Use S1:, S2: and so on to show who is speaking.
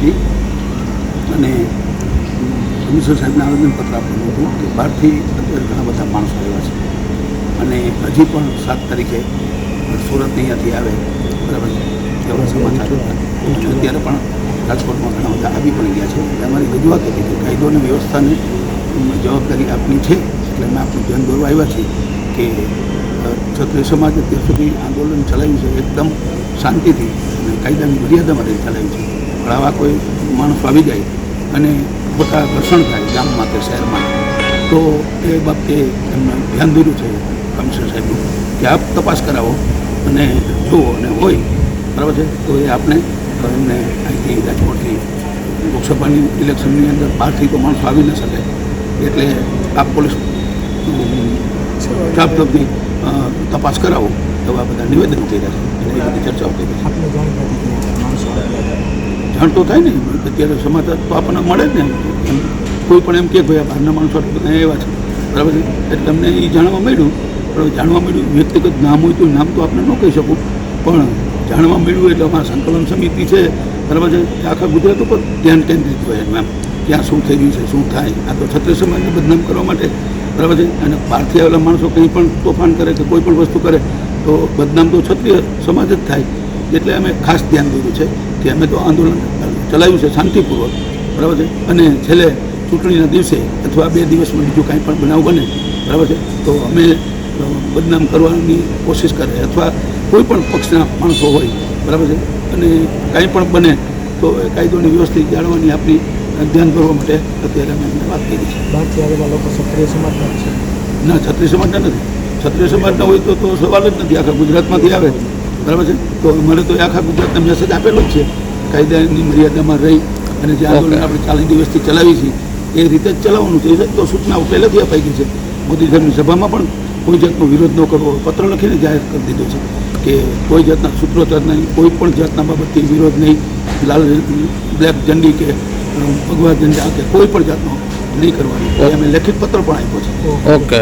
S1: હતી અને કમિશનર સાહેબને આવેદનપત્ર આપવાનું હતું કે બહારથી અત્યારે ઘણા બધા માણસો આવ્યા છે. અને હજી પણ સાત તારીખે સુરત અહીંયાથી આવે. બરાબર? સમાચાર? અત્યારે પણ રાજકોટમાં ઘણા બધા આવી પણ ગયા છે. અમારી રજૂઆત હતી કે કાયદો અને વ્યવસ્થાને જવાબદારી આપની છે. એટલે અમે આપણું ધ્યાન દોરવા આવ્યા છીએ કે ક્ષત્રિય સમાજ અત્યાર સુધી આંદોલન ચલાવ્યું છે. એકદમ શાંતિથી અને કાયદાની મર્યાદામાં ચલાવ્યું છે. પણ આવા કોઈ માણસો આવી જાય અને ખોટા ઘર્ષણ થાય ગામમાં કે શહેરમાં, તો એ બાબતે એમને ધ્યાન દોર્યું છે કમિશનર સાહેબનું કે આપ તપાસ કરાવો અને જુઓ અને હોય, બરાબર છે? તો એ આપણે એમને અહીંથી રાજકોટથી લોકસભાની ઇલેક્શનની અંદર બહારથી તો માણસો આવી ન શકે. એટલે આપ પોલીસ તપાસ કરાવો એવા બધા નિવેદન થઈ રહ્યા છે અને એ બધી ચર્ચાઓ થઈ રહી છે
S2: આપને જાણ નથી કે માણસો આવ્યા હતા.
S1: જાણ તો થાય ને, અત્યારે સમાચાર તો આપણને મળે જ ને કોઈ પણ એમ કે ભાઈ બહારના માણસો બધા એવા છે. બરાબર એટલે તમને એ જાણવા મળ્યું. પણ જાણવા મળ્યું, વ્યક્તિગત નામ હોય તો નામ તો આપણે ન કહી શકું. પણ જાણવા મળ્યું એટલે અમારા સંકલન સમિતિ છે, બરાબર છે? આખા ગુજરાત ઉપર ધ્યાન કેન્દ્રિત હોય એમ. ક્યાં શું થઈ ગયું છે, શું થાય? આ તો ક્ષત્રિય સમાજને બદનામ કરવા માટે, બરાબર છે? અને બહારથી આવેલા માણસો કંઈ પણ તોફાન કરે કે કોઈ પણ વસ્તુ કરે, તો બદનામ તો ક્ષત્રિય સમાજ જ થાય. એટલે અમે ખાસ ધ્યાન દીધું છે. કે અમે તો આંદોલન ચલાવ્યું છે શાંતિપૂર્વક બરાબર છે? અને છેલ્લે ચૂંટણીના દિવસે અથવા બે દિવસમાં બીજું કાંઈ પણ બનાવ બને બરાબર છે? તો અમે બદનામ કરવાની કોશિશ કરે અથવા કોઈ પણ પક્ષના માણસો હોય બરાબર છે? અને કાંઈ પણ બને તો કાયદોની વ્યવસ્થિત જાળવવાની આપણી ધ્યાન કરવા માટે અત્યારે અમે વાત કરી છે.
S2: બહારથી લોકો ક્ષત્રિય સમાજના છે.
S1: ના ક્ષત્રિય સમાજના નથી. ક્ષત્રિય સમાજના હોય તો તો સવાલ જ નથી. આખા ગુજરાતમાંથી આવે. બરાબર છે? તો મને તો આખા ગુજરાતને મેસેજ આપેલો જ છે. કાયદાની મર્યાદામાં રહી અને જે આંદોલન આપણે ચાલીસ દિવસથી ચલાવી છીએ એ રીતે જ ચલાવવાનું છે. એ તો સૂચનાઓ પહેલેથી અપાઈ ગઈ છે. મોદી સાહેબની સભામાં પણ કોઈ જાતનો વિરોધ ન કરવો પત્ર લખીને જાહેર કરી દીધો છે કે કોઈ જાતના સૂત્રોચ્ચાર નહીં કોઈ પણ જાતના બાબતથી વિરોધ નહીં. લાલ બ્લેક ઝંડી કે ભગવાન ભગવા ઝંડા કે કોઈ પણ જાતનો નહીં કરવાનો. અમે લેખિત પત્ર પણ આપ્યો છે.
S3: ઓકે